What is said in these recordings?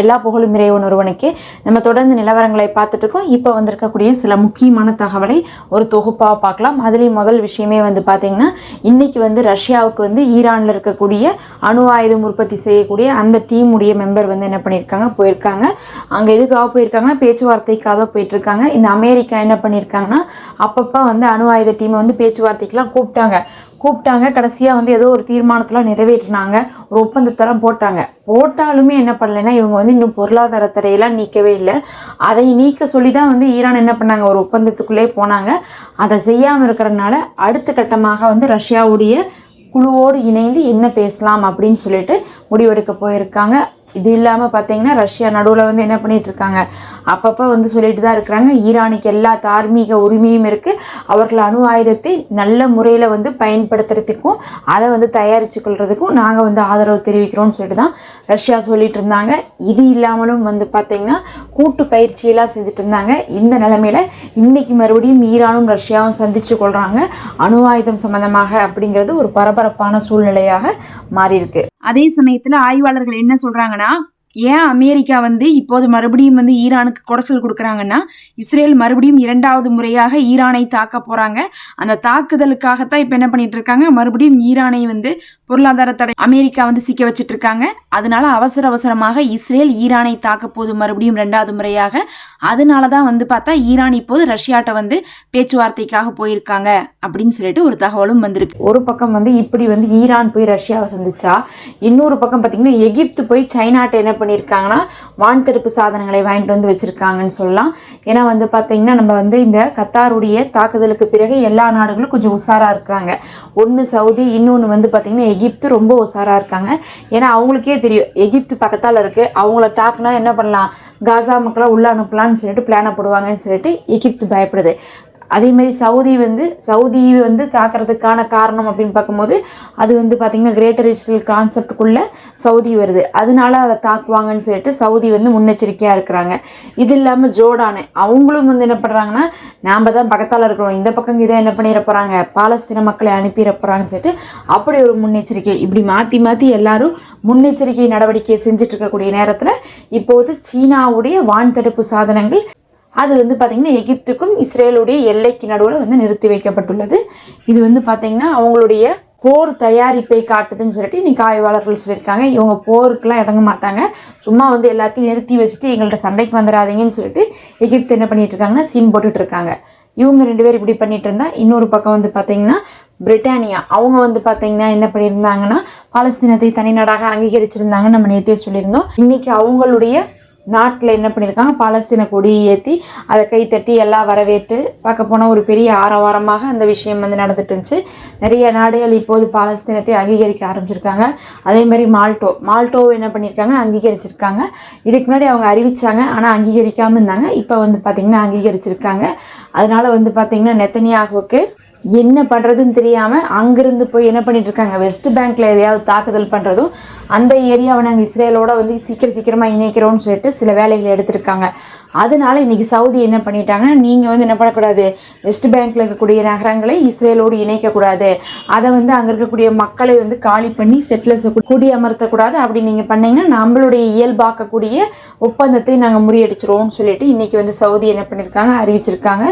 எல்லா புகழும் இறைவன் ஒருவனுக்கு. நம்ம தொடர்ந்து நிலவரங்களை பார்த்துட்டு இருக்கோம் இப்போ வந்திருக்கக்கூடிய சில முக்கியமான தகவலை ஒரு தொகுப்பாக பார்க்கலாம். அதுலேயும் முதல் விஷயமே வந்து பார்த்தீங்கன்னா இன்னைக்கு வந்து ரஷ்யாவுக்கு வந்து ஈரானில் இருக்கக்கூடிய அணு ஆயுதம் உற்பத்தி செய்யக்கூடிய அந்த டீமுடைய மெம்பர் வந்து என்ன பண்ணியிருக்காங்க? போயிருக்காங்க. அங்கே எதுக்காக போயிருக்காங்கன்னா பேச்சுவார்த்தைக்காக போயிட்டுருக்காங்க. போயிட்டு இருக்காங்க இந்த அமெரிக்கா என்ன பண்ணியிருக்காங்கன்னா அப்பப்போ வந்து அணு ஆயுத டீமை வந்து பேச்சுவார்த்தைக்கெலாம் கூப்பிட்டாங்க. கூப்பிட்டாங்க. கடைசியாக வந்து ஏதோ ஒரு தீர்மானத்தில் நிறைவேற்றினாங்க. ஒரு ஒப்பந்தத்தெல்லாம் போட்டாங்க. போட்டாலுமே என்ன பண்ணலைன்னா இவங்க வந்து இன்னும் பொருளாதார தடையெல்லாம் நீக்கவே இல்லை. அதை நீக்க சொல்லி தான் வந்து ஈரான் என்ன பண்ணாங்க? ஒரு ஒப்பந்தத்துக்குள்ளே போனாங்க. அதை செய்யாமல் இருக்கிறதுனால அடுத்த கட்டமாக வந்து ரஷ்யாவுடைய குழுவோடு இணைந்து என்ன பேசலாம் அப்படின்னு சொல்லிட்டு முடிவெடுக்க போயிருக்காங்க. இது இல்லாமல் பார்த்தீங்கன்னா ரஷ்யா நடுவில் வந்து என்ன பண்ணிட்டு இருக்காங்க? அப்பப்போ வந்து சொல்லிட்டு தான் இருக்கிறாங்க. ஈரானுக்கு எல்லா தார்மீக உரிமையும் இருக்குது அவர்கள் அணு ஆயுதத்தை நல்ல முறையில் வந்து பயன்படுத்துறதுக்கும் அதை வந்து தயாரித்து கொள்றதுக்கும் நாங்கள் வந்து ஆதரவு தெரிவிக்கிறோம்னு சொல்லிட்டு தான் ரஷ்யா சொல்லிட்டு இருந்தாங்க. இது இல்லாமலும் வந்து பார்த்தீங்கன்னா கூட்டு பயிற்சியெல்லாம் செஞ்சுட்டு இருந்தாங்க. இந்த நிலமையில இன்னைக்கு மறுபடியும் ஈரானும் ரஷ்யாவும் சந்திச்சு கொள்றாங்க. அணு ஆயுதம் சம்மந்தமாக அப்படிங்கிறது ஒரு பரபரப்பான சூழ்நிலையாக மாறியிருக்கு. அதே சமயத்துல ஆய்வாளர்கள் என்ன சொல்றாங்கன்னா ஏன் அமெரிக்கா வந்து இப்போது மறுபடியும் வந்து ஈரானுக்கு குடைச்சல் கொடுக்குறாங்கன்னா இஸ்ரேல் மறுபடியும் இரண்டாவது முறையாக ஈரானை தாக்க போகிறாங்க அந்த தாக்குதலுக்காகத்தான் இப்போ என்ன பண்ணிட்டு இருக்காங்க? மறுபடியும் ஈரானை வந்து பொருளாதார தடை அமெரிக்கா வந்து சிக்க வச்சுட்டு இருக்காங்க. அதனால அவசர அவசரமாக இஸ்ரேல் ஈரானை தாக்க போது மறுபடியும் ரெண்டாவது முறையாக. அதனால தான் வந்து பார்த்தா ஈரான் இப்போது ரஷ்யாட்ட வந்து பேச்சுவார்த்தைக்காக போயிருக்காங்க அப்படின்னு சொல்லிட்டு ஒரு தகவலும் வந்திருக்கு. ஒரு பக்கம் வந்து இப்படி வந்து ஈரான் போய் ரஷ்யாவை சந்திச்சா இன்னொரு பக்கம் பார்த்தீங்கன்னா எகிப்து போய் சைனாட்ட என்ன பண்ணியிருக்காங்கன்னா வான் தடுப்பு சாதனங்களை வாங்கிட்டு வந்து வச்சுருக்காங்கன்னு சொல்லலாம். ஏன்னா வந்து பார்த்திங்கன்னா நம்ம வந்து இந்த கத்தாருடைய தாக்குதலுக்கு பிறகு எல்லா நாடுகளும் கொஞ்சம் உஷாராக இருக்கிறாங்க. ஒன்று சவுதி இன்னொன்று வந்து பார்த்தீங்கன்னா எகிப்து ரொம்ப உஷாராக இருக்காங்க. ஏன்னா அவங்களுக்கே தெரியும் எகிப்து பக்கத்தால் இருக்குது அவங்கள தாக்குனா என்ன பண்ணலாம்? காசா மக்களை உள்ளே அனுப்பலாம்னு சொல்லிட்டு பிளானை போடுவாங்கன்னு சொல்லிட்டு எகிப்து பயப்படுது. அதே மாதிரி சவுதி வந்து சவுதி வந்து தாக்குறதுக்கான காரணம் அப்படின்னு பார்க்கும்போது அது வந்து பார்த்திங்கன்னா கிரேட்டர் இஸ்ரேல் கான்செப்டுக்குள்ளே சவுதி வருது. அதனால அதை தாக்குவாங்கன்னு சொல்லிட்டு சவுதி வந்து முன்னெச்சரிக்கையாக இருக்கிறாங்க. இது இல்லாமல் ஜோர்டானு அவங்களும் வந்து என்ன பண்ணுறாங்கன்னா நாம் தான் பக்கத்தால் இருக்கிறோம். இந்த பக்கம் இதை என்ன பண்ணிட போகிறாங்க பாலஸ்தீன மக்களை அனுப்பிட போகிறாங்கன்னு சொல்லிட்டு அப்படி ஒரு முன்னெச்சரிக்கை. இப்படி மாற்றி மாற்றி எல்லாரும் முன்னெச்சரிக்கை நடவடிக்கையை செஞ்சுட்டு இருக்கக்கூடிய நேரத்தில் இப்போது சீனாவுடைய வான் தடுப்பு சாதனங்கள் அது வந்து பார்த்திங்கன்னா எகிப்துக்கும் இஸ்ரேலுடைய எல்லைக்கு நடுவில் வந்து நிறுத்தி வைக்கப்பட்டுள்ளது. இது வந்து பார்த்திங்கன்னா அவங்களுடைய போர் தயாரிப்பை காட்டுதுன்னு சொல்லிட்டு இன்னைக்கு ஆய்வாளர்கள் சொல்லியிருக்காங்க. இவங்க போருக்கெலாம் இறங்க மாட்டாங்க. சும்மா வந்து எல்லாத்தையும் நிறுத்தி வச்சுட்டு எங்கள்கிட்ட சண்டைக்கு வந்துடாதீங்கன்னு சொல்லிட்டு எகிப்து என்ன பண்ணிகிட்டு இருக்காங்கன்னா சீன் போட்டுட்டு இருக்காங்க. இவங்க ரெண்டு பேர் இப்படி பண்ணிட்டு இருந்தா இன்னொரு பக்கம் வந்து பார்த்தீங்கன்னா பிரிட்டானியா அவங்க வந்து பார்த்தீங்கன்னா என்ன பண்ணியிருந்தாங்கன்னா பாலஸ்தீனத்தை தனிநாடாக அங்கீகரிச்சிருந்தாங்கன்னு நம்ம நேற்றே சொல்லியிருந்தோம். இன்னைக்கு அவங்களுடைய நாட்டில் என்ன பண்ணியிருக்காங்க பாலஸ்தீன கொடி ஏற்றி அதை கைத்தட்டி எல்லாம் வரவேற்று பார்க்க போனால் ஒரு பெரிய ஆரவாரமாக அந்த விஷயம் வந்து நடந்துட்டு இருந்துச்சு. நிறைய நாடுகள் இப்போது பாலஸ்தீனத்தை அங்கீகரிக்க ஆரம்பிச்சிருக்காங்க. அதே மாதிரி மால்டோ. மால்டோ என்ன பண்ணியிருக்காங்க அங்கீகரிச்சிருக்காங்க. இதுக்கு முன்னாடி அவங்க அறிவித்தாங்க ஆனால் அங்கீகரிக்காமல் இருந்தாங்க. இப்போ வந்து பார்த்திங்கன்னா அங்கீகரிச்சிருக்காங்க. அதனால வந்து பார்த்திங்கன்னா நெத்தனியாகுவுக்கு என்ன பண்ணுறதுன்னு தெரியாமல் அங்கேருந்து போய் என்ன பண்ணிட்டு இருக்காங்க? வெஸ்ட் பேங்க்ல எதையாவது தாக்குதல் பண்ணுறதும் அந்த ஏரியாவை நாங்கள் இஸ்ரேலோட வந்து சீக்கிரம் சீக்கிரமாக இணைக்கிறோம்னு சொல்லிட்டு சில வேலைகளை எடுத்திருக்காங்க. அதனால் இன்றைக்கி சவுதி என்ன பண்ணிட்டாங்கன்னா நீங்கள் வந்து என்ன பண்ணக்கூடாது? வெஸ்ட் பேங்க்ல இருக்கக்கூடிய நகரங்களை இஸ்ரேலோடு இணைக்கக்கூடாது. அதை வந்து அங்கே இருக்கக்கூடிய மக்களை வந்து காலி பண்ணி செட்டிலர்ஸ் குடியமர்த்தக்கூடாது அப்படி நீங்கள் பண்ணிங்கன்னா நம்மளுடைய இயல்பாக்கக்கூடிய ஒப்பந்தத்தை நாங்கள் முறியடிச்சிருவோம்னு சொல்லிட்டு இன்றைக்கி வந்து சவுதி என்ன பண்ணியிருக்காங்க அறிவிச்சிருக்காங்க.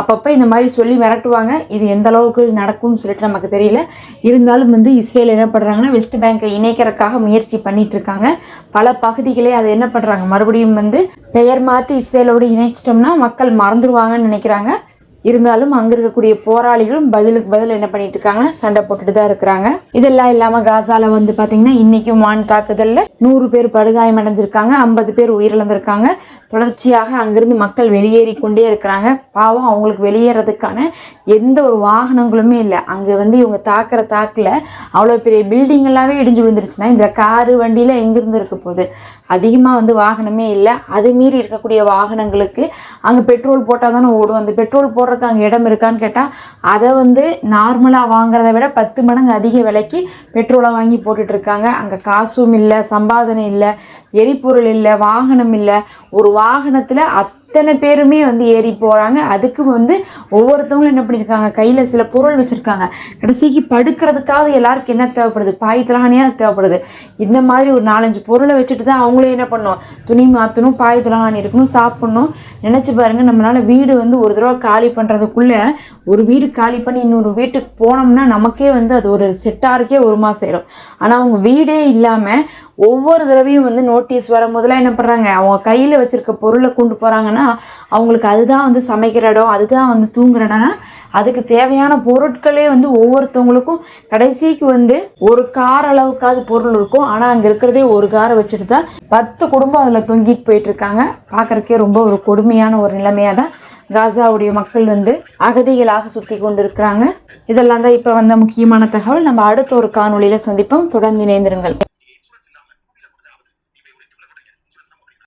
அப்பப்போ இந்த மாதிரி சொல்லி மிரட்டுவாங்க. இது எந்த அளவுக்கு நடக்கும்னு சொல்லிட்டு நமக்கு தெரியல. இருந்தாலும் வந்து இஸ்ரேல் என்ன பண்ணுறாங்கன்னா வெஸ்ட் பேங்கை இணைக்கிறதுக்காக முயற்சி பண்ணிட்டு இருக்காங்க. பல பகுதிகளே அதை என்ன பண்ணுறாங்க மறுபடியும் வந்து பெயர் மாற்றி இஸ்ரேலோடு இணைச்சிட்டோம்னா மக்கள் மறந்துடுவாங்கன்னு நினைக்கிறாங்க. இருந்தாலும் அங்கே இருக்கக்கூடிய போராளிகளும் பதிலுக்கு பதில் என்ன பண்ணிட்டு இருக்காங்கன்னா சண்டை போட்டுட்டு தான் இருக்கிறாங்க. இதெல்லாம் இல்லாமல் காசால வந்து பார்த்தீங்கன்னா இன்னைக்கும் வான் தாக்குதலில் நூறு பேர் படுகாயம் அடைஞ்சிருக்காங்க ஐம்பது பேர் உயிரிழந்திருக்காங்க. தொடர்ச்சியாக அங்கிருந்து மக்கள் வெளியேறி கொண்டே இருக்கிறாங்க. பாவம் அவங்களுக்கு வெளியேறதுக்கான எந்த ஒரு வாகனங்களுமே இல்லை. அங்கே வந்து இவங்க தாக்குற தாக்கில் அவ்வளோ பெரிய பில்டிங் எல்லாமே இடிஞ்சு விழுந்துருச்சுன்னா இந்த காரு வண்டியில் எங்கேருந்து இருக்க போகுது? அதிகமாக வந்து வாகனமே இல்லை. அது மீறி இருக்கக்கூடிய வாகனங்களுக்கு அங்கே பெட்ரோல் போட்டால் தானே ஓடும். அந்த பெட்ரோல் போடுறதுக்கு அங்கே இடம் இருக்கான்னு கேட்டால் அதை வந்து நார்மலாக வாங்குறத விட பத்து மடங்கு அதிக விலைக்கு பெட்ரோலை வாங்கி போட்டுட்ருக்காங்க அங்கே காசும் இல்லை சம்பாதனை இல்லை எரிபொருள் இல்லை வாகனம் இல்லை. ஒரு வாகனத்தில் அத்தனை பேருமே வந்து ஏறி போகிறாங்க அதுக்கு வந்து ஒவ்வொருத்தவங்களும் என்ன பண்ணியிருக்காங்க கையில் சில பொருள் வச்சுருக்காங்க. கடைசிக்கு படுக்கிறதுக்காக எல்லாருக்கும் என்ன தேவைப்படுது? பாய் தலகாணியாக தேவைப்படுது. இந்த மாதிரி ஒரு நாலஞ்சு பொருளை வச்சுட்டு தான் அவங்களும் என்ன பண்ணணும் துணி மாற்றணும் பாய் இருக்கணும் சாப்பிடணும். நினச்சி பாருங்கள் நம்மளால் வீடு வந்து ஒரு தடவை காலி பண்ணுறதுக்குள்ளே ஒரு வீடு காலி பண்ணி இன்னொரு வீட்டுக்கு போனோம்னா நமக்கே வந்து அது ஒரு செட்டாருக்கே ஒரு மாதம் ஆயிடும் ஆனால் அவங்க வீடே இல்லாமல் ஒவ்வொரு தடவையும் வந்து நோட்டீஸ் வரும்போதெல்லாம் என்ன பண்ணுறாங்க அவங்க கையில் வச்சுருக்க பொருளை கொண்டு போகிறாங்கன்னா அவங்களுக்கு அதுதான் வந்து சமைக்கிற இடம் அதுதான் வந்து தூங்குற இடம்னா அதுக்கு தேவையான பொருட்களே வந்து ஒவ்வொருத்தவங்களுக்கும் கடைசிக்கு வந்து ஒரு கார் அளவுக்காவது பொருள் இருக்கும். ஆனால் அங்கே இருக்கிறதே ஒரு காரை வச்சுட்டு தான் பத்து குடும்பம் அதில் தொங்கிட்டு போயிட்டுருக்காங்க பார்க்குறக்கே ரொம்ப ஒரு கொடுமையான ஒரு நிலைமையாக தான் காசாவுடைய மக்கள் வந்து அகதிகளாக சுற்றி கொண்டு இருக்கிறாங்க இதெல்லாம் தான் இப்போ வந்த முக்கியமான தகவல். நம்ம அடுத்த ஒரு காணொலியில் சந்திப்போம். தொடர்ந்து இணைந்திருங்கள்.